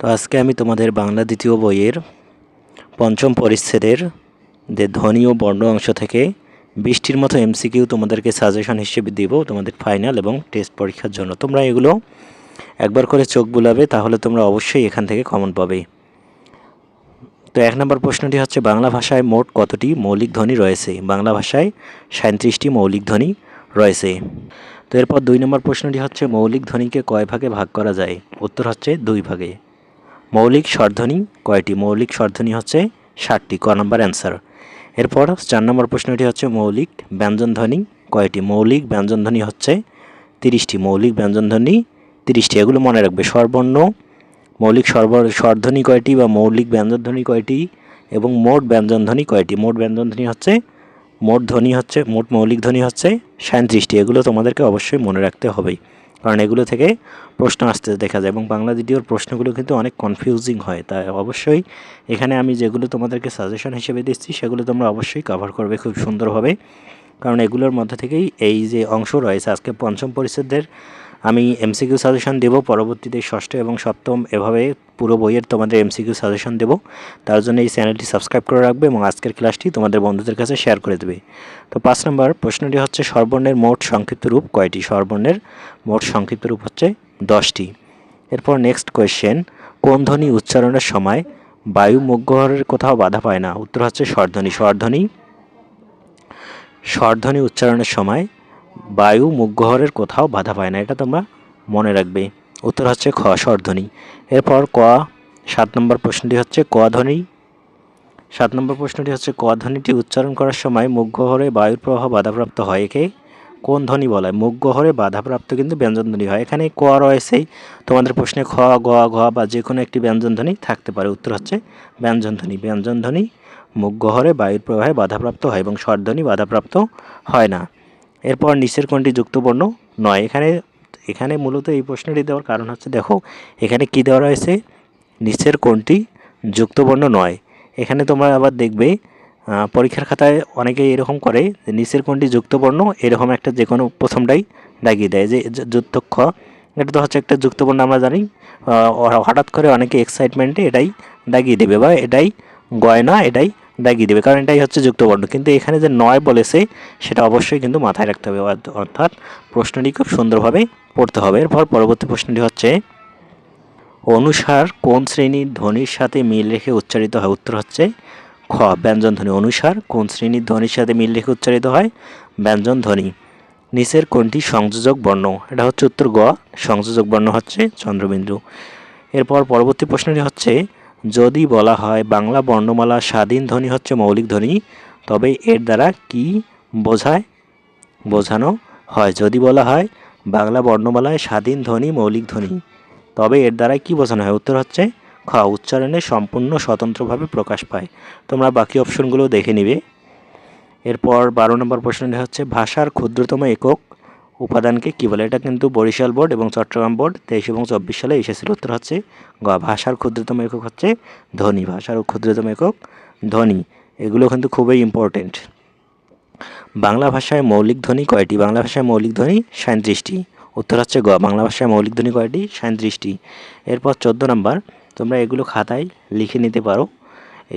তো আজকে আমি তোমাদের বাংলা দ্বিতীয় বইয়ের পঞ্চম পরিচ্ছেদের যে ধ্বনি ও বর্ণ অংশ থেকে বৃষ্টির মতো এমসিকিউ তোমাদেরকে সাজেশন হিসেবে দিব, তোমাদের ফাইনাল এবং টেস্ট পরীক্ষার জন্য। তোমরা এগুলো একবার করে চোখ বুলাবে, তাহলে তোমরা অবশ্যই এখান থেকে কমন পাবে। তো এক নম্বর প্রশ্নটি হচ্ছে, বাংলা ভাষায় মোট কতটি মৌলিক ধ্বনি রয়েছে? বাংলা ভাষায় সাঁত্রিশটি মৌলিক ধ্বনি রয়েছে। তো এরপর দুই নম্বর প্রশ্নটি হচ্ছে, মৌলিক ধ্বনিকে কয় ভাগে ভাগ করা যায়? উত্তর হচ্ছে দুই ভাগে। মৌলিক স্বরধ্বনি কয়টি মৌলিক স্বরধ্বনি হচ্ছে ষাটটি ক নম্বর অ্যান্সার এরপর চার নম্বর প্রশ্নটি হচ্ছে মৌলিক ব্যঞ্জনধ্বনি, কয়টি মৌলিক ব্যঞ্জনধ্বনি হচ্ছে তিরিশটি মৌলিক ব্যঞ্জনধ্বনি, তিরিশটি এগুলো মনে রাখবে, স্বরবর্ণ, মৌলিক সর্ব স্বরধ্বনি কয়টি বা মৌলিক ব্যঞ্জনধ্বনি কয়টি এবং মোট ব্যঞ্জনধ্বনি কয়টি? মোট ব্যঞ্জনধ্বনি হচ্ছে, মোট ধ্বনি হচ্ছে, মোট মৌলিক ধ্বনি হচ্ছে সাঁত্রিশটি এগুলো তোমাদেরকে অবশ্যই মনে রাখতে হবে কারণ এগুলো থেকে প্রশ্ন আসতে দেখা যায় এবং বাংলা দ্বিতীয়র প্রশ্নগুলো কিন্তু অনেক কনফিউজিং হয়। তাই অবশ্যই এখানে আমি যেগুলো তোমাদেরকে সাজেশন হিসেবে দিচ্ছি, সেগুলো তোমরা অবশ্যই কভার করবে খুব সুন্দরভাবে। কারণ এগুলোর মধ্যে থেকেই এই যে অংশ রয়েছে, আজকে পঞ্চম পরিচ্ছেদের আমি এমসিকিউ সাজেশন দেব পরবর্তীতে ষষ্ঠ এবং সপ্তম এভাবে পুরো বইয়ের তোমাদের এমসিকিউ সাজেশন দেব। তার জন্য এই চ্যানেলটি সাবস্ক্রাইব করে রাখবে এবং আজকের ক্লাসটি তোমাদের বন্ধুদের কাছে শেয়ার করে দেবে। তো পাঁচ নম্বর প্রশ্নটি হচ্ছে স্বরবর্ণের মোট সংক্ষিপ্ত রূপ কয়টি? স্বরবর্ণের মোট সংক্ষিপ্ত রূপ হচ্ছে দশটি। এরপর নেক্সট কোয়েশ্চেন কোন ধ্বনি উচ্চারণের সময় বায়ু মুখগহরের কোথাও বাধা পায় না? উত্তর হচ্ছে স্বরধ্বনি। স্বরধ্বনি স্বরধ্বনি উচ্চারণের সময় বায়ু মুখগহরের কোথাও বাধা পায় না, এটা তোমরা মনে রাখবে। উত্তর হচ্ছে খ, স্বরধ্বনি। এরপর ক, সাত নম্বর প্রশ্নটি হচ্ছে ক ধ্বনি। সাত নম্বর প্রশ্নটি হচ্ছে ক ধ্বনিটি উচ্চারণ করার সময় মুখগহরে বায়ুর প্রবাহ বাধাপ্রাপ্ত হয়। একে কোন ধ্বনি বলা? হয় মুখগহরে বাধাপ্রাপ্ত কিন্তু ব্যঞ্জন ধ্বনি হয়। এখানে ক রয়েছেই। তোমাদের প্রশ্নে খ, গ, ঘ বা যে কোনো একটি ব্যঞ্জন ধ্বনি থাকতে পারে। উত্তর হচ্ছে ব্যঞ্জন ধ্বনি। ব্যঞ্জন ধ্বনি মুখগহরে বায়ুর প্রবাহে বাধাপ্রাপ্ত হয় এবং স্বরধ্বনি বাধাপ্রাপ্ত হয় না। এরপর নিচের কোনটি যুক্তবর্ণ নয়। এখানে এখানে মূলত এই প্রশ্নটি দেওয়ার কারণ হচ্ছে, দেখো, এখানে কি দেওয়া রয়েছে? নিচের কোনটি যুক্তবর্ণ নয়। এখানে তোমরা আবার দেখবে পরীক্ষার খাতায় অনেকে এরকম করে যে নিচের কোনটি যুক্তবর্ণ, এরকম একটা যে কোনো প্রথমটাই দাগিয়ে দেয়। যে যে, যুক্তক্ষ, এটা তো হচ্ছে একটা যুক্তবর্ণ, আমরা জানি হঠাৎ করে অনেকে এক্সাইটমেন্টে এটাই দাগিয়ে দেবে বা এটাই গয়না, এটাই দাগিয়ে দেবে। কারণ এটাই হচ্ছে যুক্তবর্ণ। কিন্তু এখানে যে নয় বলেছে, সেটা অবশ্যই কিন্তু মাথায় রাখতে হবে। অর্থ- অর্থাৎ প্রশ্নটি খুব সুন্দরভাবে পড়তে হবে। এরপর পরবর্তী প্রশ্নটি হচ্ছে, অনুসার কোন শ্রেণির ধ্বনির সাথে মিল রেখে উচ্চারিত হয়? উত্তর হচ্ছে খ, ব্যঞ্জন ধ্বনি। অনুসার কোন শ্রেণির ধ্বনির সাথে মিল রেখে উচ্চারিত হয়? ব্যঞ্জন ধ্বনি। নিচের কোনটি সংযোজক বর্ণ? এটা হচ্ছে উত্তর গ। সংযোজক বর্ণ হচ্ছে চন্দ্রবিন্দু। এরপর পরবর্তী প্রশ্নটি হচ্ছে যদি বলা হয় বাংলা বর্ণমালা স্বাধীন ধ্বনি হচ্ছে মৌলিক ধ্বনি, তবে এর দ্বারা কি বোঝায়? বোঝানো হয়। যদি বলা হয় বাংলা বর্ণমালায় স্বাধীন ধ্বনি মৌলিক ধ্বনি, তবে এর দ্বারা কি বোঝানো হয়? উত্তর হচ্ছে খ। উচ্চারণে সম্পূর্ণ স্বতন্ত্রভাবে প্রকাশ পায়। তোমরা বাকি অপশনগুলো দেখে নিবে। এরপর বারো নম্বর প্রশ্নটি হচ্ছে, ভাষার ক্ষুদ্রতম একক উপাদানকে কী বলে? এটা কিন্তু বরিশাল বোর্ড এবং চট্টগ্রাম বোর্ড তেইশ এবং চব্বিশ সালে এসেছিল। উত্তর হচ্ছে গ, ভাষার ক্ষুদ্রতম একক হচ্ছে ধ্বনি। ভাষার ক্ষুদ্রতম একক ধ্বনি। এগুলো কিন্তু খুবই ইম্পর্টেন্ট বাংলা ভাষায় মৌলিক ধ্বনি কয়টি? বাংলা ভাষায় মৌলিক ধ্বনি সাঁত্রিশটি উত্তর হচ্ছে গ, বাংলা ভাষায় মৌলিক ধ্বনি কয়টি? সাঁত্রিশটি এরপর চোদ্দ নম্বর, তোমরা এগুলো খাতায় লিখে নিতে পারো।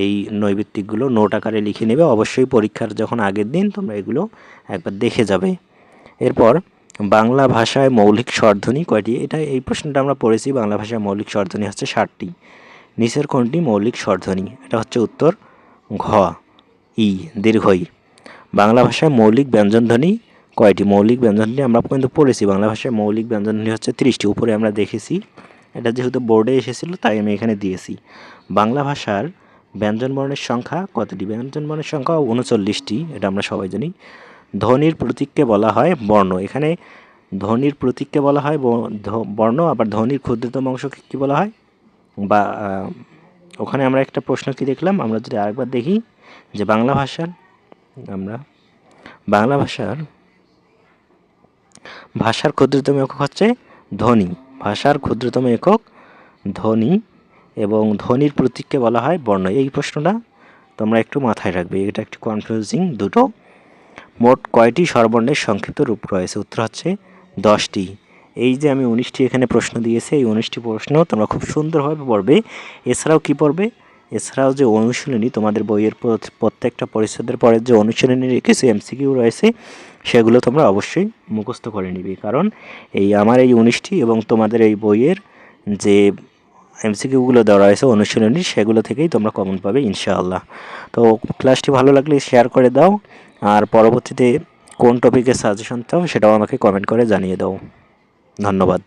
এই নৈবিত্তিকগুলো নোট আকারে লিখে নেবে। অবশ্যই পরীক্ষার যখন আগের দিন তোমরা এগুলো একবার দেখে যাবে। এরপর বাংলা ভাষায় মৌলিক স্বরধ্বনি কয়টি? এটা এই প্রশ্নটা আমরা পড়েছি, বাংলা ভাষায় মৌলিক স্বরধ্বনি হচ্ছে ষাটটি। নিচের কোনটি? মৌলিক স্বরধ্বনি। এটা হচ্ছে উত্তর ঘ, ই দীর্ঘই বাংলা ভাষায় মৌলিক ব্যঞ্জনধ্বনি কয়টি? মৌলিক ব্যঞ্জনধ্বনি আমরা কিন্তু পড়েছি, বাংলা ভাষায় মৌলিক ব্যঞ্জনধ্বনি হচ্ছে তিরিশটি, উপরে আমরা দেখেছি। এটা যেহেতু বোর্ডে এসেছিল, তাই আমি এখানে দিয়েছি। বাংলা ভাষার ব্যঞ্জন বর্ণের সংখ্যা কতটি? ব্যঞ্জন বর্ণের সংখ্যা উনচল্লিশটি, এটা আমরা সবাই জানি। ধ্বনির প্রতীককে বলা হয় বর্ণ। এখানে ধ্বনির প্রতীককে বলা হয় বর্ণ, আবার ধ্বনির ক্ষুদ্রতম অংশকে কী বলা হয়? বা ওখানে আমরা একটা প্রশ্ন কি দেখলাম? আমরা যদি আরেকবার দেখি যে বাংলা ভাষার, আমরা বাংলা ভাষার ভাষার ক্ষুদ্রতম একক হচ্ছে ধ্বনি। ভাষার ক্ষুদ্রতম একক ধ্বনি এবং ধ্বনির প্রতীককে বলা হয় বর্ণ। এই প্রশ্নটা তোমরা একটু মাথায় রাখবে। এটা একটু কনফিউজিং দুটো। মোট কয়টি স্বরবর্ণের সংক্ষিপ্ত রূপ রয়েছে? উত্তর হচ্ছে দশটি। এই যে আমি উনিশটি এখানে প্রশ্ন দিয়েছি, এই উনিশটি প্রশ্ন তোমরা খুব সুন্দরভাবে পড়বে। এছাড়াও কি পড়বে? এছাড়াও যে অনুশীলনী, তোমাদের বইয়ের প্রত- প্রত্যেকটা পরিচ্ছেদের পরে যে অনুশীলনী কিছু এমসিকিউ রয়েছে, সেগুলো তোমরা অবশ্যই মুখস্থ করে নিবে। কারণ এই, আমার এই উনিশটি এবং তোমাদের এই বইয়ের যে এমসিকিউগুলো দেওয়া রয়েছে অনুশীলনী সেগুলো থেকেই তোমরা কমন পাবে, ইনশাআল্লাহ। তো ক্লাসটি ভালো লাগলে শেয়ার করে দাও, আর পরবর্তীতে কোন টপিকের সাজেশন চাও সেটাও আমাকে কমেন্ট করে জানিয়ে দাও। ধন্যবাদ।